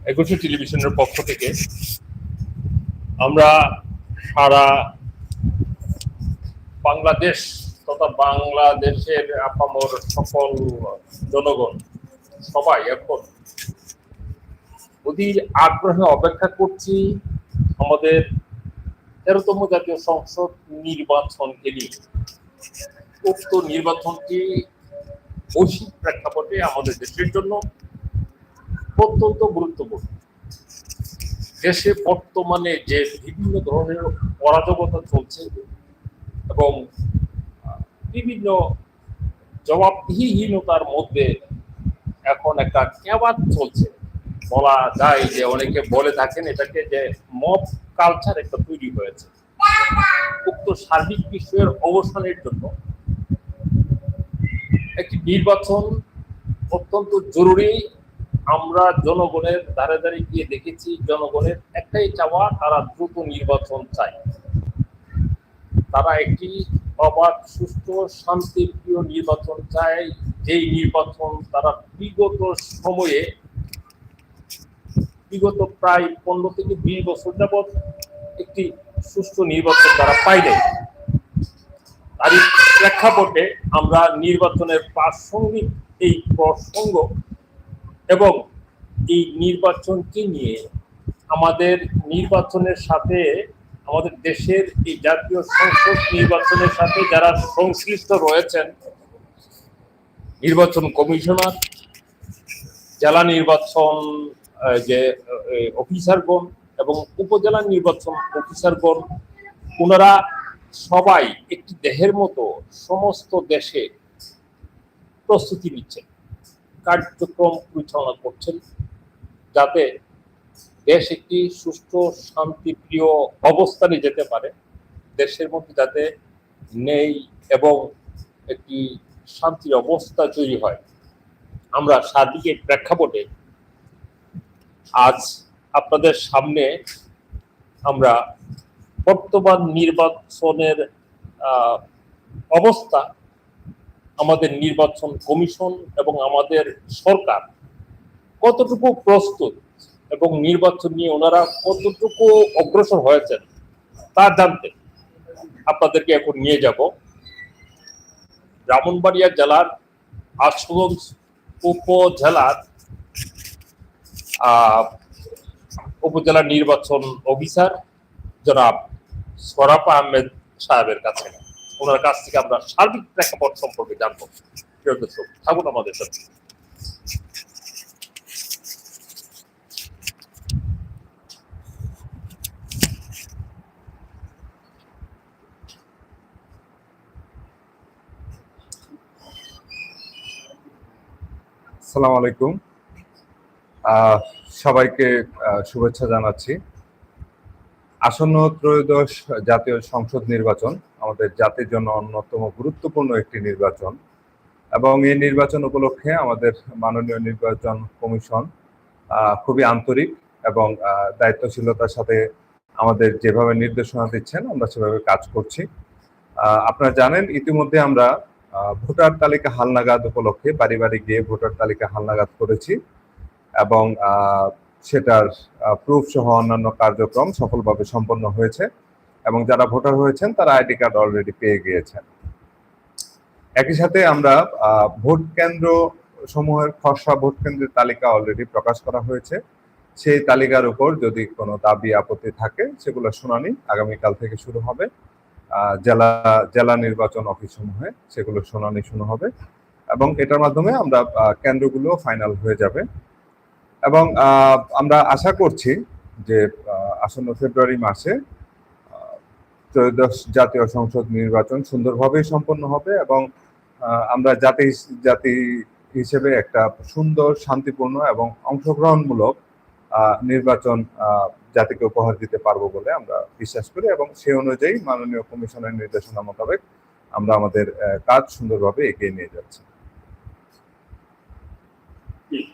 একুশে টেলিভিশনের পক্ষ থেকে আমরা সারা বাংলাদেশ তথা বাংলাদেশের আপামর সকল জনগণ, সবাই এখন অধীর আগ্রহে অপেক্ষা করছি আমাদের তেরোতম জাতীয় সংসদ নির্বাচনকে নিয়ে। উক্ত নির্বাচনটি বৈশ্বিক প্রেক্ষাপটে আমাদের দেশের জন্য অত্যন্ত গুরুত্বপূর্ণ। দেশে বর্তমানে যে বিভিন্ন ধরনের অরাজকতা চলছে এবং বিভিন্ন জবাবদিহীনতার মধ্যে এখন একটা কেবাদ চলছে। বলা যায় যে অনেকে বলে থাকেন এটাকে যে মব কালচার একটা তৈরি হয়েছে। উক্ত সার্বিক বিষয়ের অবসানের জন্য একটি নির্বাচন অত্যন্ত জরুরি আমরা জনগণের ধারে ধারে গিয়ে দেখেছি, জনগণের একটাই চাওয়া, তারা দ্রুত নির্বাচন চায়। তারা একটি অবাধ, সুস্থ, শান্তিপ্রিয় নির্বাচন চায়। যেই নির্বাচন তারা বিগত সময়ে, বিগত প্রায় পনেরো থেকে বিশ বছর যাবৎ একটি সুষ্ঠু নির্বাচন তারা পাই নাই। তারই প্রেক্ষাপটে আমরা নির্বাচনের প্রাসঙ্গিক এই প্রসঙ্গ এবং এই নির্বাচনকে নিয়ে আমাদের নির্বাচনের সাথে, আমাদের দেশের এই জাতীয় সংসদ নির্বাচনের সাথে যারা সংশ্লিষ্ট রয়েছেন, নির্বাচন কমিশনার, জেলা নির্বাচন যে অফিসারগণ এবং উপজেলা নির্বাচন অফিসারগণ, ওনারা সবাই একটি দেহের মতো সমস্ত দেশে প্রস্তুতি নিচ্ছেন। কার্যক্রম পরিচালনা করছেন, যাতে দেশ একটি সুষ্ঠু, শান্তিপ্রিয় অবস্থানে যেতে পারে। দেশের মধ্যে যাতে নেই এবং একটি শান্তির অবস্থা তৈরি হয়। আমরা এই প্রেক্ষাপটে আজ আপনাদের সামনে আমরা বর্তমান নির্বাচনের অবস্থা আমাদের নির্বাচন কমিশন এবং আমাদের সরকার কতটুকু প্রস্তুত এবং নির্বাচন নিয়ে ওনারা কতটুকু অগ্রসর হয়েছেন, তা জানতে আপনাদেরকে এখন নিয়ে যাব। ব্রাহ্মণবাড়িয়া জেলার আশুগঞ্জ উপজেলার উপজেলা নির্বাচন অফিসার জনাব সরাফ আহমেদ সাহেবের কাছে। ওনার কাছ থেকে আমরা সার্বিক প্রেক্ষাপট সম্পর্কে জানব। থাকুন আমাদের সাথে। আসসালামু আলাইকুম। সবাইকে শুভেচ্ছা জানাচ্ছি। আসন্ন ত্রয়োদশ জাতীয় সংসদ নির্বাচন আমাদের জাতির জন্য অন্যতম গুরুত্বপূর্ণ একটি নির্বাচন। এবং এই নির্বাচন উপলক্ষে আমাদের মাননীয় নির্বাচন কমিশন খুবই আন্তরিক এবং দায়িত্বশীলতার সাথে আমাদের যেভাবে নির্দেশনা দিচ্ছেন, আমরা সেভাবে কাজ করছি। আপনারা জানেন, ইতিমধ্যে আমরা ভোটার তালিকা হালনাগাদ উপলক্ষে বাড়ি বাড়ি গিয়ে ভোটার তালিকা হালনাগাদ করেছি। এবং সেটার প্রুফ সহ অন্যান্য কার্যক্রম সফলভাবে সম্পন্ন হয়েছে এবং যারা ভোটার হয়েছেন তারা আইডি কার্ড অলরেডি পেয়ে গিয়েছেন। একই সাথে আমরা ভোট কেন্দ্র সমূহের খসড়া ভোট কেন্দ্রের তালিকা অলরেডি প্রকাশ করা হয়েছে। সেই তালিকার উপর যদি কোনো দাবি, আপত্তি থাকে সেগুলো শুনানি আগামীকাল থেকে শুরু হবে। জেলা জেলা নির্বাচন অফিস সমূহে সেগুলো শুনানি শুরু হবে এবং এটার মাধ্যমে আমরা কেন্দ্রগুলো ফাইনাল হয়ে যাবে। এবং আমরা আশা করছি যে আসন্ন ফেব্রুয়ারি মাসে ত্রয়োদশ জাতীয় সংসদ নির্বাচন সুন্দরভাবেই সম্পন্ন হবে এবং আমরা জাতি জাতি হিসেবে একটা সুন্দর, শান্তিপূর্ণ এবং অংশগ্রহণমূলক নির্বাচন জাতিকে উপহার দিতে পারব বলে আমরা বিশ্বাস করি এবং সেই অনুযায়ী মাননীয় কমিশনের নির্দেশনা মোতাবেক আমরা আমাদের কাজ সুন্দরভাবে এগিয়ে নিয়ে যাচ্ছি।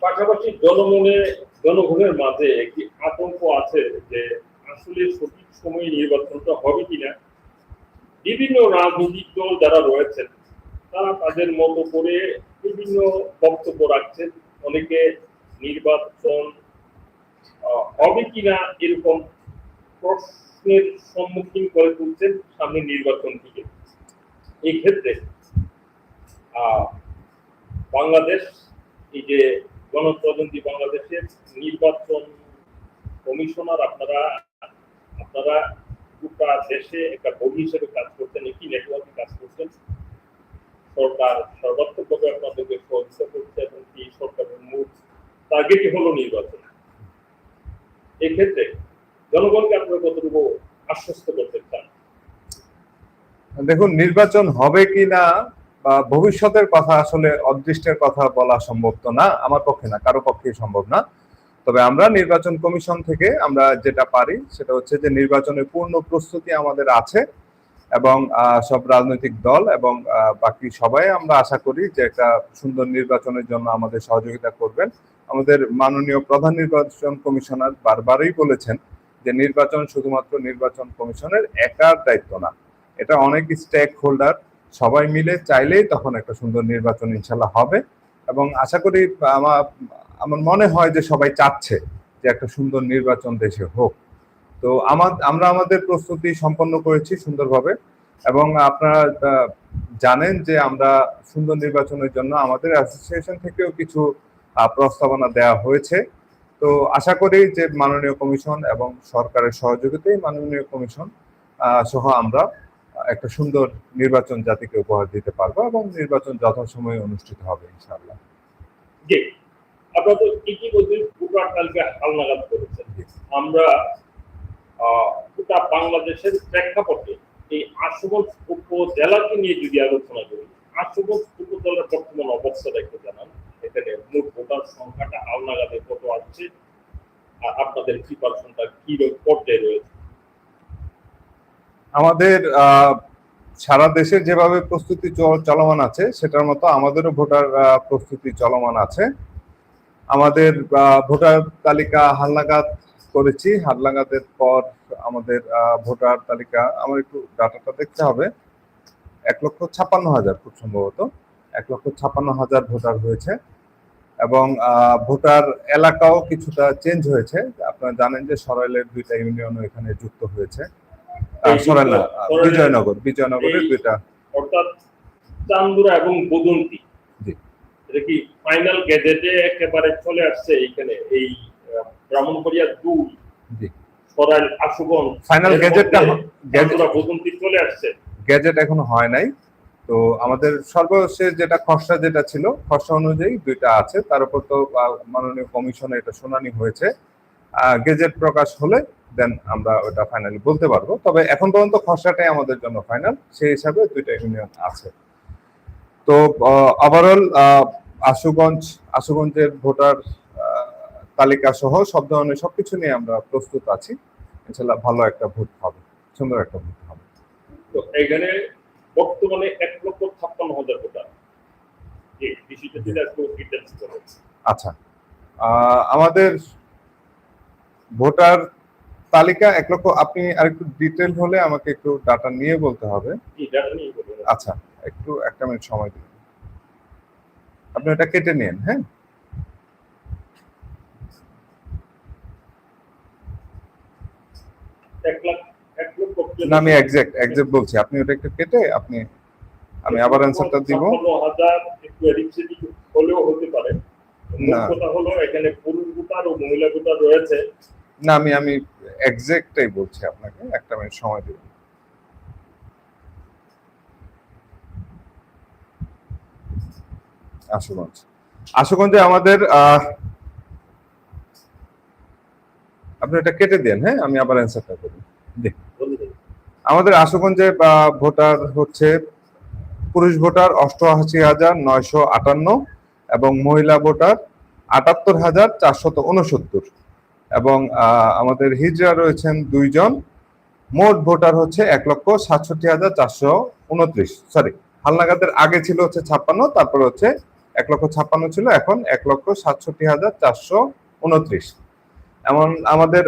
পাশাপাশি জনমনে, জনগণের মাঝে একটি আতঙ্ক আছে যে আসলে সঠিক সময়ে নির্বাচনটা হবে কিনা। বিভিন্ন রাজনৈতিক দল যারা রয়েছেন, তারা তাদের মতো করে বিভিন্ন বক্তব্য রাখছেন। অনেকে নির্বাচন হবে কিনা এরকম প্রশ্নের সম্মুখীন করে তুলছেন সামনে নির্বাচন থেকে এই ক্ষেত্রে বাংলাদেশ এই যে গণপ্রজাতন্ত্রী বাংলাদেশের নির্বাচন কমিশনার, আপনারা আপনারা গোটা দেশে একটা বডি হিসেবে কাজ করছেন, একটি নেটওয়ার্কে কাজ করছেন। সরকার সর্বাত্মকভাবে আপনাদেরকে সহযোগিতা করছে এবং এই সরকারের মূল টার্গেটই হলো নির্বাচন। এক্ষেত্রে জনগণকে আপনারা কতটুকু আশ্বস্ত করতে চান? দেখুন, নির্বাচন হবে কি না ভবিষ্যতের কথা আসলে অদৃষ্টের কথা বলা সম্ভব তো না, আমার পক্ষে না, কারও পক্ষেই সম্ভব না। তবে আমরা নির্বাচন কমিশন থেকে আমরা যেটা পারি সেটা হচ্ছে যে নির্বাচনের পূর্ণ প্রস্তুতি আমাদের আছে এবং সব রাজনৈতিক দল এবং বাকি সবাই আমরা আশা করি যে একটা সুন্দর নির্বাচনের জন্য আমাদের সহযোগিতা করবেন। আমাদের মাননীয় প্রধান নির্বাচন কমিশনার বারবারই বলেছেন যে নির্বাচন শুধুমাত্র নির্বাচন কমিশনের একার দায়িত্ব না, এটা অনেক স্টেক হোল্ডার সবাই মিলে চাইলেই তখন একটা সুন্দর নির্বাচন ইনশাল্লাহ হবে। এবং আশা করি আমার আমার মনে হয় যে সবাই চাচ্ছে যে একটা সুন্দর নির্বাচন দেশে হোক। তো আমার, আমরা আমাদের প্রস্তুতি সম্পন্ন করেছি সুন্দরভাবে এবং আপনারা জানেন যে আমরা সুন্দর নির্বাচনের জন্য আমাদের অ্যাসোসিয়েশন থেকেও কিছু প্রস্তাবনা দেওয়া হয়েছে। তো আশা করি যে মাননীয় কমিশন এবং সরকারের সহযোগিতায় মাননীয় কমিশন সহ আমরা একটা সুন্দর নির্বাচন জাতিকে উপহার দিতে পারব এবং নির্বাচন যথাসময়ে অনুষ্ঠিত হবে ইনশাআল্লাহ। যে আপনারা তো ইতিমধ্যে ভোটার তালিকা হালনাগাদ করেছেন। আমরা গোটা বাংলাদেশের প্রেক্ষাপটে এই আশুগঞ্জ উপজেলাকে নিয়ে যদি আলোচনা করি আশুগঞ্জ উপজেলার বর্তমান অবস্থাটা একটু জানান। এখানে মোট ভোটার সংখ্যাটা হালনাগাদে কত আসছে? আর আপনাদের প্রিপারেশনটা কি পর্যায়ে রয়েছে? আমাদের সারা দেশে যেভাবে প্রস্তুতি চল- চলমান আছে, সেটার মতো আমাদেরও ভোটার প্রস্তুতি চলমান আছে। আমাদের ভোটার তালিকা হালনাগাদ করেছি। হালনাগাদের পর আমাদের ভোটার তালিকা, আমার একটু ডাটাটা দেখতে হবে। এক লক্ষ ছাপ্পান্ন হাজার খুব সম্ভবত। এক লক্ষ ছাপ্পান্ন হাজার ভোটার হয়েছে এবং ভোটার এলাকাও কিছুটা চেঞ্জ হয়েছে। আপনারা জানেন যে সরাইলের দুইটা ইউনিয়নও এখানে যুক্ত হয়েছে। বিজয়নগর বিজয়নগরের দুইটা। অর্থাৎ চান্দুরা এবং বদন্তি। এটা কি ফাইনাল গেজেটে একেবারে চলে আসছে এইখানে এই ব্রাহ্মণবাড়িয়া দুই সরাইল আশুগঞ্জ ফাইনাল গেজেটটা চান্দুরা বদন্তি চলে আসছে। গ্যাজেট এখনও হয় নাই। তো আমাদের সর্বশেষ যেটা খসড়া যেটা ছিল খসড়া অনুযায়ী দুইটা আছে। তার উপর তো মাননীয় কমিশনে এটা শুনানি হয়েছে। গেজেট প্রকাশ হলে দেন আমরা ওটা ফাইনালি বলতে পারব। তবে এখন পর্যন্ত খসড়াটাই আমাদের জন্য ফাইনাল সেই হিসাবে দুইটা ইউনিয়ন আছে। তো ওভারঅল আশুগঞ্জ আশুগঞ্জের ভোটার তালিকা সহ সব ধরনের সবকিছু নিয়ে আমরা প্রস্তুত আছি। ইনশাল্লাহ ভালো একটা ভোট হবে সুন্দর একটা ভোট হবে। তো এখানে বর্তমানে এক লক্ষ ছাপ্পান্ন হাজার ভোটার। আচ্ছা আমাদের ভোটার তালিকা এক লক্ষ আপনি আরেকটু ডিটেল হলে আমাকে একটু ডাটা নিয়ে বলতে হবে। আচ্ছা একটু একটা মিনিট সময় দিন। আপনি এটা কেটে নিন হ্যাঁ? না আমি এক্সাক্ট এক্সাক্ট বলছি। আপনি ওটা একটু কেটে আপনি আমি আবার অ্যান্সারটা দিব। একটু হলেও হতে পারে। কথা হলো এখানে পুরুষ ও মহিলা রয়েছে। না, আমি আমি এক্সাক্টটাই বলছি আপনাকে, একটা মিনিট সময় দিব আশুগঞ্জ। আশুগঞ্জে আমাদের আপনি এটা কেটে দেন হ্যাঁ? আমি আবার অ্যান্সারটা করি। আমাদের আশুগঞ্জে ভোটার হচ্ছে পুরুষ ভোটার অষ্টআশি হাজার নয়শো আটান্ন এবং মহিলা ভোটার আটাত্তর হাজার চারশত উনসত্তর। এবং আমাদের হিজরা রয়েছেন দুইজন। মোট ভোটার হচ্ছে এক লক্ষ সাতষট্টি হাজার চারশো উনত্রিশ। সরি হালনাগাদের আগে ছিল হচ্ছে ছাপ্পান্ন, তারপর হচ্ছে এক লক্ষ ছাপ্পান্ন ছিল, এখন এক লক্ষ সাতষট্টি হাজার চারশো উনত্রিশ। এমন আমাদের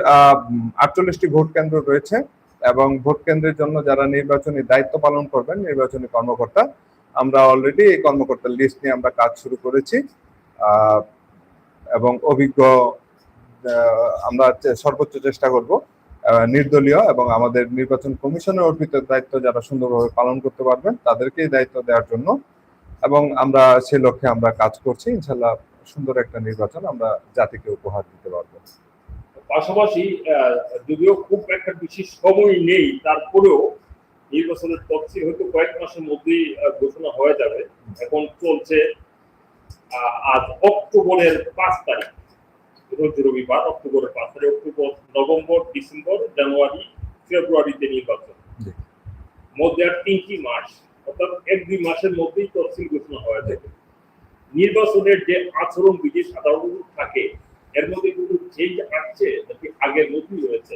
আটচল্লিশটি ভোট কেন্দ্র রয়েছে এবং ভোট কেন্দ্রের জন্য যারা নির্বাচনী দায়িত্ব পালন করবেন, নির্বাচনী কর্মকর্তা, আমরা অলরেডি এই কর্মকর্তার লিস্ট নিয়ে আমরা কাজ শুরু করেছি। এবং অভিজ্ঞ আমরা সর্বোচ্চ চেষ্টা করব নির্দলীয় এবং আমাদের নির্বাচন কমিশনের অর্পিত দায়িত্ব যারা সুন্দরভাবে পালন করতে পারবেন, তাদেরকেই দায়িত্ব দেওয়ার জন্য। এবং আমরা সে লক্ষ্যে আমরা কাজ করছি ইনশাল্লাহ সুন্দর একটা নির্বাচন আমরা জাতিকে উপহার দিতে পারব। পাশাপাশি যদিও খুব একটা বেশি সময় নেই, তারপরেও নির্বাচনের তফসিল হয়তো কয়েক মাসের মধ্যেই ঘোষণা হয়ে যাবে। এখন চলছে আজ অক্টোবরের পাঁচ তারিখ। রোজ রবিবার অক্টোবরের পাঁচ তারিখ অক্টোবর নভেম্বর ডিসেম্বর জানুয়ারি ফেব্রুয়ারিতে নির্বাচন। মধ্যে আর তিনটি মাস অর্থাৎ এক দুই মাসের মধ্যেই তফসিল ঘোষণা হয়ে যাবে। নির্বাচনের যে আচরণ বিধি সাধারণত থাকে এর মধ্যে কিন্তু চেঞ্জ আসছে নাকি আগের মতোই রয়েছে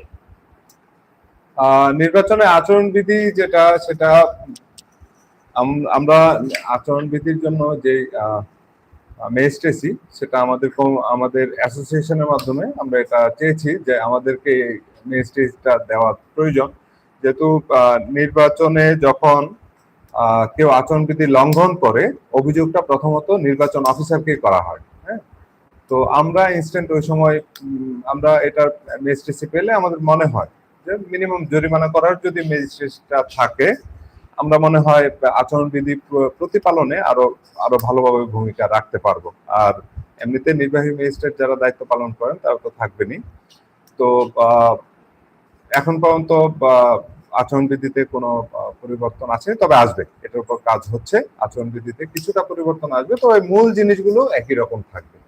আহ, নির্বাচনে আচরণবিধি যেটা সেটা আম- আমরা আচরণবিধির জন্য যে মেজিস্ট্রেসি সেটা আমাদের আমাদের অ্যাসোসিয়েশনের মাধ্যমে আমরা এটা চেয়েছি যে আমাদেরকে মেজিস্ট্রেসিটা দেওয়া প্রয়োজন। যেহেতু নির্বাচনে যখন কেউ আচরণবিধি লঙ্ঘন করে, অভিযোগটা প্রথমত নির্বাচন অফিসারকেই করা হয় হ্যাঁ? তো আমরা ইনস্ট্যান্ট ওই সময় আমরা এটার মেজিস্ট্রেসি পেলে আমাদের মনে হয় যে মিনিমাম জরিমানা করার যদি ম্যাজিস্ট্রেটটা থাকে আমরা মনে হয় আচরণবিধি প্র- প্রতিপালনে আরও আরও ভালোভাবে ভূমিকা রাখতে পারব। আর এমনিতে নির্বাহী ম্যাজিস্ট্রেট যারা দায়িত্ব পালন করেন, তারা তো থাকবেনই। তো এখন পর্যন্ত আচরণবিধিতে কোনো পরিবর্তন আছে, তবে আসবে। এটার উপর কাজ হচ্ছে, আচরণবিধিতে কিছুটা পরিবর্তন আসবে, তবে মূল জিনিসগুলো একই রকম থাকবে।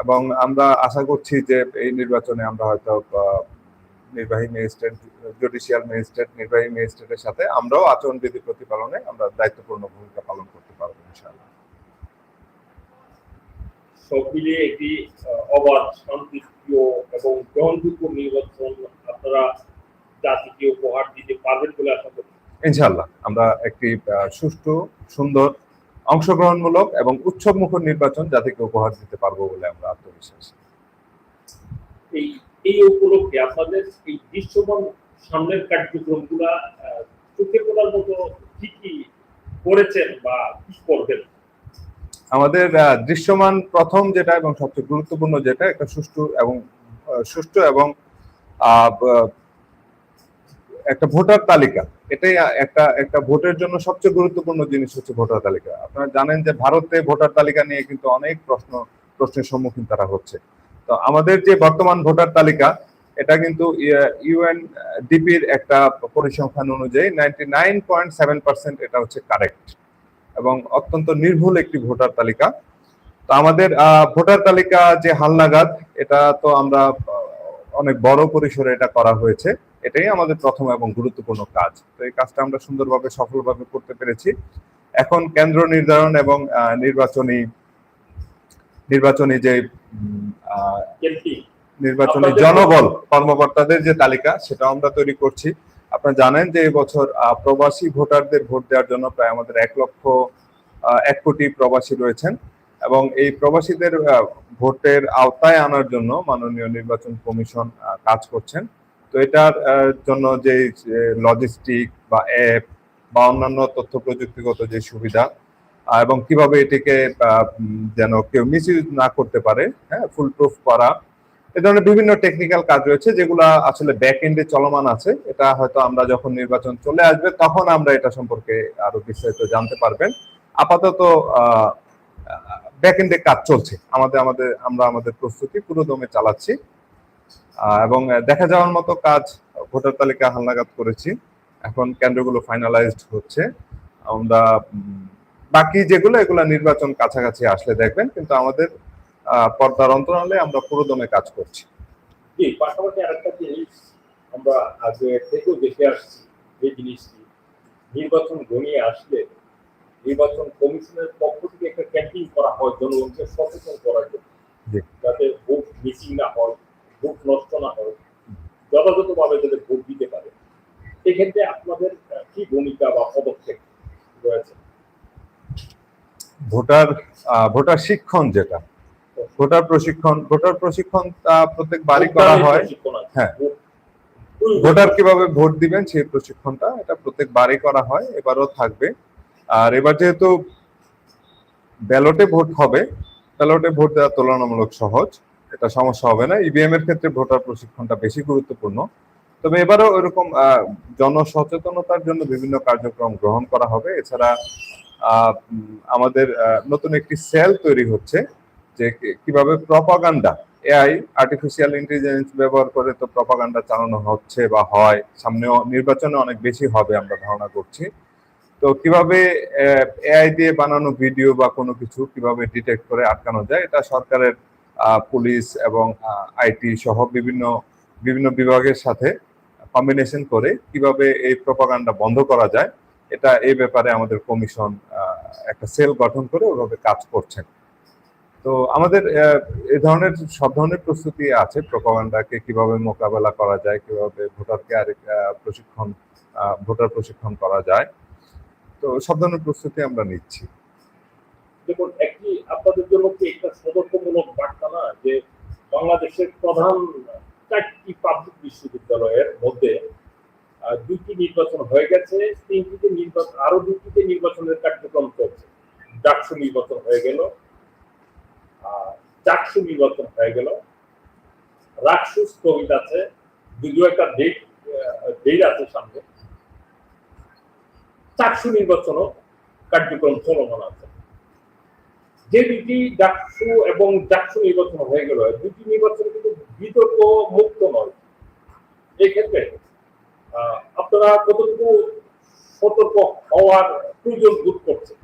এবং আমরা আশা করছি যে এই নির্বাচনে আমরা হয়তো নির্বাহী ম্যাজিস্ট্রেট জুডিশিয়াল ম্যাজিস্ট্রেট নির্বাহী ম্যাজিস্ট্রেটের সাথে আমরাও আচরণবিধি প্রতিপালনে আমরা দায়িত্বপূর্ণ ভূমিকা পালন করতে পারব ইনশাআল্লাহ। সব মিলিয়ে একটি অবাধ শান্তিপ্রিয় এবং গ্রহণযোগ্য নির্বাচন আপনারা জাতিকে উপহার দিতে পারবেন বলে আশা করি। ইনশাআল্লাহ আমরা একটি সুষ্ঠু সুন্দর অংশগ্রহণমূলক এবং উৎসবমুখর নির্বাচন জাতিকে উপহার দিতে পারব বলে আমরা আত্মবিশ্বাস। এই এই উপলক্ষে আপনাদের এই দৃশ্যমান সামনের কার্যক্রমগুলা চোখে পড়ার মতো কি কি করেছেন বা কি করবেন? আমাদের দৃশ্যমান প্রথম যেটা এবং সবচেয়ে গুরুত্বপূর্ণ যেটা, একটা সুষ্ঠু এবং সুষ্ঠু এবং একটা ভোটার তালিকা। এটাই একটা একটা ভোটের জন্য সবচেয়ে গুরুত্বপূর্ণ জিনিস হচ্ছে ভোটার তালিকা। আপনারা জানেন যে ভারতে ভোটার তালিকা নিয়ে কিন্তু অনেক প্রশ্ন, প্রশ্নের সম্মুখীন তারা হচ্ছে। তো আমাদের যে বর্তমান ভোটার তালিকা, এটা কিন্তু ইউএনডিপির একটা পরিসংখ্যান অনুযায়ী ninety nine point seven percent এটা হচ্ছে কারেক্ট এবং অত্যন্ত নির্ভুল একটি ভোটার তালিকা। তো আমাদের ভোটার তালিকা যে হালনাগাদ, এটা তো আমরা অনেক বড় পরিসরে এটা করা হয়েছে। এটাই আমাদের প্রথম এবং গুরুত্বপূর্ণ কাজ। তো এই কাজটা আমরা সুন্দরভাবে, সফলভাবে করতে পেরেছি। এখন কেন্দ্র নির্ধারণ এবং নির্বাচনী নির্বাচনী যে কেমটি নির্বাচনী জনবল কর্মকর্তাদের যে তালিকা সেটা আমরা তৈরি করছি। আপনারা জানেন যে এবছর প্রবাসী ভোটারদের ভোট দেওয়ার জন্য প্রায় আমাদের এক লক্ষ এক কোটি প্রবাসী রয়েছেন এবং এই প্রবাসীদের ভোটের আওতায় আনার জন্য মাননীয় নির্বাচন কমিশন কাজ করছেন। তো এটার জন্য যে লজিস্টিক বা অ্যাপ বা অন্যান্য তথ্য প্রযুক্তিগত যে সুবিধা এবং কীভাবে এটিকে যেন কেউ মিস না করতে পারে হ্যাঁ ফুল প্রুফ করা। এ ধরনের বিভিন্ন টেকনিক্যাল কাজ রয়েছে যেগুলো আসলে ব্যাক এন্ডে চলমান আছে। এটা হয়তো আমরা যখন নির্বাচন চলে আসবে, তখন আমরা এটা সম্পর্কে আরও বিস্তারিত জানতে পারবেন। আপাতত ব্যাক এন্ডে কাজ চলছে। আমাদের আমাদের, আমরা আমাদের প্রস্তুতি পুরো দমে চালাচ্ছি এবং দেখা যাওয়ার মতো কাজ ভোটার তালিকা হালনাগাদ করেছি। এখন কেন্দ্রগুলো ফাইনালাইজড হচ্ছে। আমরা বাকি যেগুলো এগুলো নির্বাচন কাছাকাছি আসলে দেখবেন কিন্তু আমাদের পর্দার অন্তরালে আমরা পুরো দমে কাজ করছি। জি পাশাপাশি আরেকটা জিনিস আমরা আগে থেকেও দেখে আসছি যে জিনিসটি নির্বাচন ঘনিয়ে আসলে নির্বাচন কমিশনের পক্ষ থেকে একটা ক্যাম্পিং করা হয় জনগণকে সচেতন করার জন্য। যাতে ভোট মিসিং না হয় ভোট নষ্ট না হয় যথাযথভাবে যাতে ভোট দিতে পারে। এক্ষেত্রে আপনাদের কি ভূমিকা বা পদক্ষেপ রয়েছে? ভোটার ভোটার শিক্ষণ যেটা ভোটার প্রশিক্ষণ ভোটার প্রশিক্ষণ তা প্রত্যেক বাড়ি করা হয়। হ্যাঁ। ভোটার কীভাবে ভোট দিবেন সেই প্রশিক্ষণটা এটা প্রত্যেক বাড়ি করা হয় এবারও থাকবে। আর এবার যেহেতু ব্যালটে ভোট হবে ব্যালটে ভোট দেওয়া তুলনামূলক সহজ এটা সমস্যা হবে না। ইভিএম এর ক্ষেত্রে ভোটার প্রশিক্ষণটা বেশি গুরুত্বপূর্ণ। তবে এবারও এরকম আহ, জনসচেতনতার জন্য বিভিন্ন কার্যক্রম গ্রহণ করা হবে। এছাড়া আমাদের নতুন একটি সেল তৈরি হচ্ছে যে কীভাবে প্রপাগান্ডা এআই আর্টিফিশিয়াল ইন্টেলিজেন্স ব্যবহার করে তো প্রপাগান্ডা চালানো হচ্ছে বা হয়, সামনেও নির্বাচনে অনেক বেশি হবে আমরা ধারণা করছি। তো কীভাবে এআই দিয়ে বানানো ভিডিও বা কোনো কিছু কীভাবে ডিটেক্ট করে আটকানো যায়, এটা সরকারের পুলিশ এবং আইটি সহ বিভিন্ন বিভিন্ন বিভাগের সাথে কম্বিনেশন করে কীভাবে এই প্রপাগান্ডা বন্ধ করা যায়, এটা এই ব্যাপারে আমাদের কমিশন একটা সেল গঠন করে ওভাবে কাজ করছেন। তো আমাদের এই ধরনের সব ধরনের প্রস্তুতি আছে, প্রপাগান্ডাকে কীভাবে মোকাবেলা করা যায়, কীভাবে ভোটারকে আরেক প্রশিক্ষণ ভোটার প্রশিক্ষণ করা যায়। তো সব ধরনের প্রস্তুতি আমরা নিচ্ছি। দেখুন একটি আপনাদের জন্য কি একটা সতর্কমূলক বার্তা না যে বাংলাদেশের প্রধান চারটি পাবলিক বিশ্ববিদ্যালয়ের মধ্যে দুইটি নির্বাচন হয়ে গেছে তিনটিতে নির্বাচন আরও দুটিতে নির্বাচনের কার্যক্রম চলছে। ডাকসু নির্বাচন হয়ে গেল চাকসু নির্বাচন হয়ে গেল। রাকসু স্থগিত আছে যদিও একটা ডেট ডেট আছে সামনে। চাকসু নির্বাচনও কার্যক্রম চলমান আছে। যে দুটি ডাকসু এবং ডাকসু নির্বাচন হয়ে গেল দুটি নির্বাচন কিন্তু বিতর্ক মুক্ত নয়। এই ক্ষেত্রে আহ, আপনারা কতটুকু সতর্ক হওয়ার প্রয়োজন বোধ করছেন?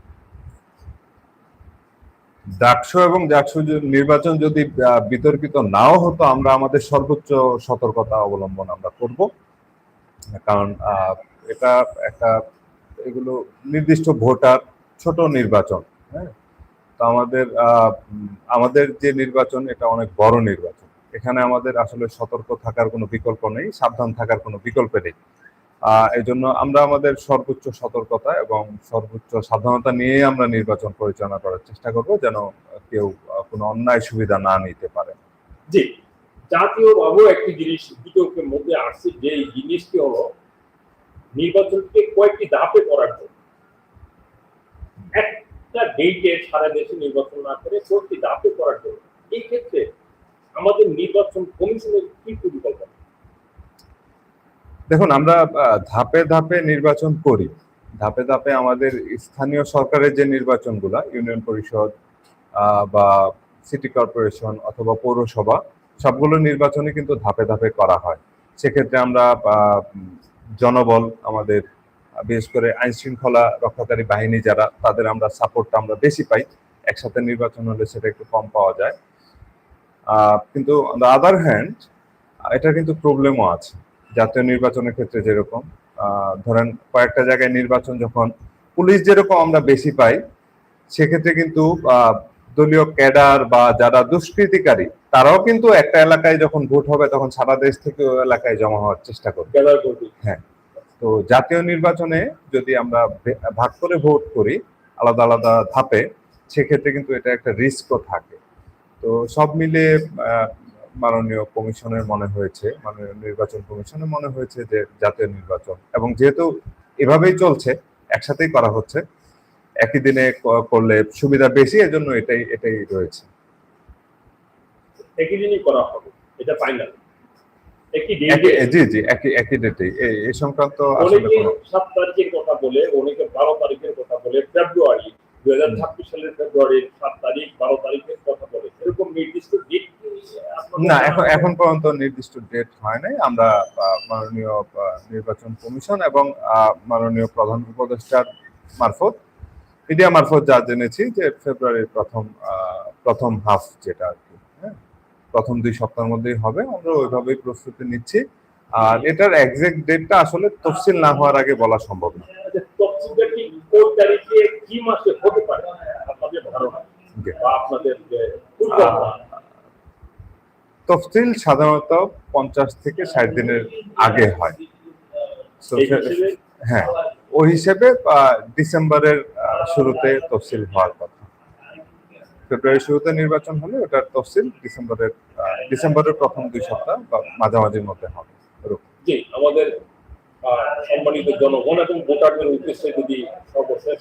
ডাকসু এবং ডাকসু নির্বাচন যদি বিতর্কিত নাও হতো, আমরা আমাদের সর্বোচ্চ সতর্কতা অবলম্বন আমরা করব। কারণ এটা একটা, এগুলো নির্দিষ্ট ভোটার, ছোট নির্বাচন হ্যাঁ? তো আমাদের আমাদের যে নির্বাচন, এটা অনেক বড় নির্বাচন। এখানে আমাদের আসলে সতর্ক থাকার কোনো বিকল্প নেই, সাবধান থাকার কোনো বিকল্প নেই। এই জন্য আমরা আমাদের সর্বোচ্চ সতর্কতা এবং সর্বোচ্চ সাবধানতা নিয়ে আমরা নির্বাচন পরিচালনা করার চেষ্টা করব যেন কেউ কোনো অন্যায় সুবিধা না নিতে পারে। জি, জাতীয়ভাবেও একটি জিনিস বিতর্কের মধ্যে আসছে যে জিনিসটি হলো নির্বাচনকে কয়েকটি ধাপে করার জন্য। একটা ডেটে সারা দেশে নির্বাচন না করে কয়েকটি ধাপে করার জন্য। এই ক্ষেত্রে আমাদের নির্বাচন কমিশনের কি পরিকল্পনা? দেখুন, আমরা ধাপে ধাপে নির্বাচন করি। ধাপে ধাপে আমাদের স্থানীয় সরকারের যে নির্বাচনগুলা, ইউনিয়ন পরিষদ বা সিটি কর্পোরেশন অথবা পৌরসভা, সবগুলো নির্বাচনই কিন্তু ধাপে ধাপে করা হয়। সেক্ষেত্রে আমরা জনবল, আমাদের, বিশেষ করে আইন শৃঙ্খলা রক্ষাকারী বাহিনী যারা, তাদের আমরা সাপোর্টটা আমরা বেশি পাই। একসাথে নির্বাচন হলে সেটা একটু কম পাওয়া যায়। আহ, দ্য আদার হ্যান্ড এটা কিন্তু প্রবলেমও আছে। জাতীয় নির্বাচনের ক্ষেত্রে যেরকম ধরেন কয়েকটা জায়গায় নির্বাচন যখন পুলিশ যেরকম আমরা বেশি পাই সেক্ষেত্রে কিন্তু দলীয় ক্যাডার বা যারা দুষ্কৃতিকারী তারাও কিন্তু একটা এলাকায় যখন ভোট হবে তখন সারা দেশ থেকে ওই এলাকায় জমা হওয়ার চেষ্টা করবে। করবে। তো জাতীয় নির্বাচনে যদি আমরা ভাগ করে ভোট করি আলাদা আলাদা ধাপে সেক্ষেত্রে কিন্তু এটা একটা রিস্কও থাকে। তো সব মিলে মাননীয় কমিশনের মনে হয়েছে মাননীয় নির্বাচন কমিশনের মনে হয়েছে যে জাতীয় নির্বাচন। এবং যেহেতু এভাবেই চলছে একসাথেই করা হচ্ছে একই দিনে করলে সুবিধা বেশি এজন্য এটাই এটাই রয়েছে। একই দিনই করা হবে এটা ফাইনাল ডেটে জি জি একই একই ডেটেই এই সংক্রান্ত আসলে অনেকে সাত তারিখের কথা বলে অনেকে বারো তারিখের কথা বলে ফেব্রুয়ারি দুই হাজার ছাব্বিশ সালের ফেব্রুয়ারির সাত তারিখ বারো তারিখের কথা বলে এরকম নির্দিষ্ট ডেট না এখন এখন পর্যন্ত নির্দিষ্ট ডেট হয় নাই। আমরা মাননীয় নির্বাচন কমিশন এবং মাননীয় প্রধান উপদেষ্টার মারফত মিডিয়া মারফত যা জেনেছি যে ফেব্রুয়ারির প্রথম প্রথম হাফ যেটা আর কি হ্যাঁ? প্রথম দুই সপ্তাহের মধ্যেই হবে। আমরা ওইভাবেই প্রস্তুতি নিচ্ছি। আর এটার এক্সাক্ট ডেটটা আসলে তফসিল না হওয়ার আগে বলা সম্ভব না। কি মাসে হতে পারে? আপনাদের ধারণা। তফসিল সাধারণত পঞ্চাশ থেকে ষাট দিনের আগে হয়। হ্যাঁ ওই হিসেবে ডিসেম্বরের শুরুতে তফসিল হওয়ার কথা। ফেব্রুয়ারি শুরুতে নির্বাচন হলে ওটার তফসিল ডিসেম্বরের ডিসেম্বরের প্রথম দুই সপ্তাহ বা মাঝামাঝির মধ্যে হবে। জি আমাদের সম্মানিত জনগণ এবং ভোটারদের উদ্দেশ্যে যদি সর্বশেষ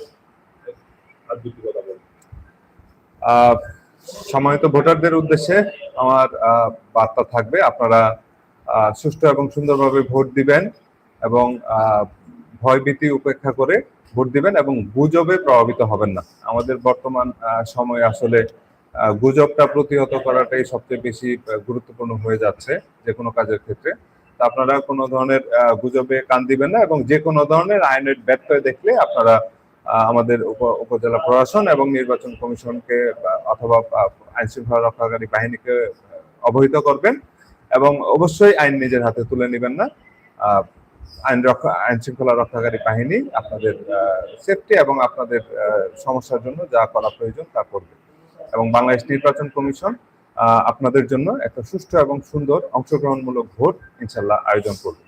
আর দুটি কথা বলি। সম্মানিত ভোটারদের উদ্দেশ্যে আমার বার্তা থাকবে। আপনারা সুষ্ঠু এবং সুন্দরভাবে ভোট দিবেন এবং ভয়ভীতি উপেক্ষা করে ভোট দিবেন এবং গুজবে প্রভাবিত হবেন না। আমাদের বর্তমান সময়ে আসলে গুজবটা প্রতিহত করাটাই সবচেয়ে বেশি গুরুত্বপূর্ণ হয়ে যাচ্ছে যে কোনো কাজের ক্ষেত্রে। তা আপনারা কোনো ধরনের গুজবে কান দিবেন না এবং যে কোনো ধরনের আইনের ব্যত্যয় দেখলে আপনারা আমাদের উপ- উপজেলা প্রশাসন এবং নির্বাচন কমিশনকে অথবা আইন শৃঙ্খলা রক্ষাকারী বাহিনীকে অবহিত করবেন এবং অবশ্যই আইন নিজের হাতে তুলে নেবেন না। আইন রক্ষা, আইন শৃঙ্খলা রক্ষাকারী বাহিনী আপনাদের সেফটি এবং আপনাদের সমস্যার জন্য যা করা প্রয়োজন তা করবে। এবং বাংলাদেশ নির্বাচন কমিশন আপনাদের জন্য একটা সুষ্ঠু এবং সুন্দর অংশগ্রহণমূলক ভোট ইনশাল্লাহ আয়োজন করবে।